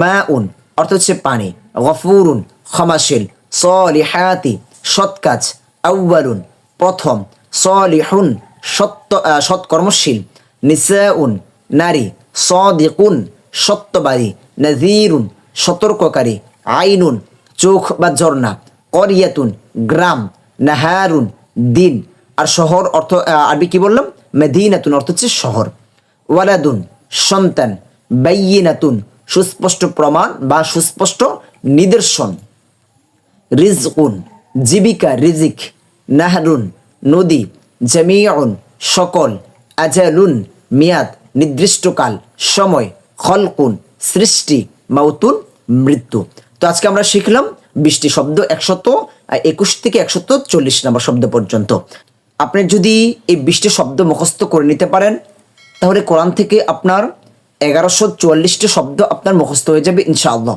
মা উন অর্থ হচ্ছে পানি। গফুরুন ক্ষমাশীল সলিহাতি, সৎ কাজ। আউ্বালুন প্রথম। সলিহুন, সত্য সৎকর্মশীল। নিসাউন, নারী। সদিকুন, সত্যবাদী। নাজিরুন সতর্ককারী। আইনুন, চোখ বা ঝর্ণা। করিয়াতুন, গ্রাম। নাহারুন, দিন। আর শহর অর্থ আরবি কি বললাম? মেদিনাতুন, অর্থ হচ্ছে শহর। ওয়ালাদুন, সন্তান। বাইয়িনাতুন সুস্পষ্ট প্রমাণ বা সুস্পষ্ট নিদর্শন। রিজকুন, জীবিকা, রিজিক, নাহরুন, নদী, জামিউন, সকল, আজালুন, মেয়াদ, নির্দিষ্টকাল, সময়, খলকুন, সৃষ্টি, মাউতুন, মৃত্যু। তো আজকে আমরা শিখলাম বিশটি শব্দ একশত একুশ থেকে একশত চল্লিশ নম্বর শব্দ পর্যন্ত। আপনি যদি এই বিশটি শব্দ মুখস্থ করে নিতে পারেন, তাহলে কোরআন থেকে আপনার এগারোশো চুয়াল্লিশটি শব্দ আপনার মুখস্থ হয়ে যাবে ইনশাআল্লাহ।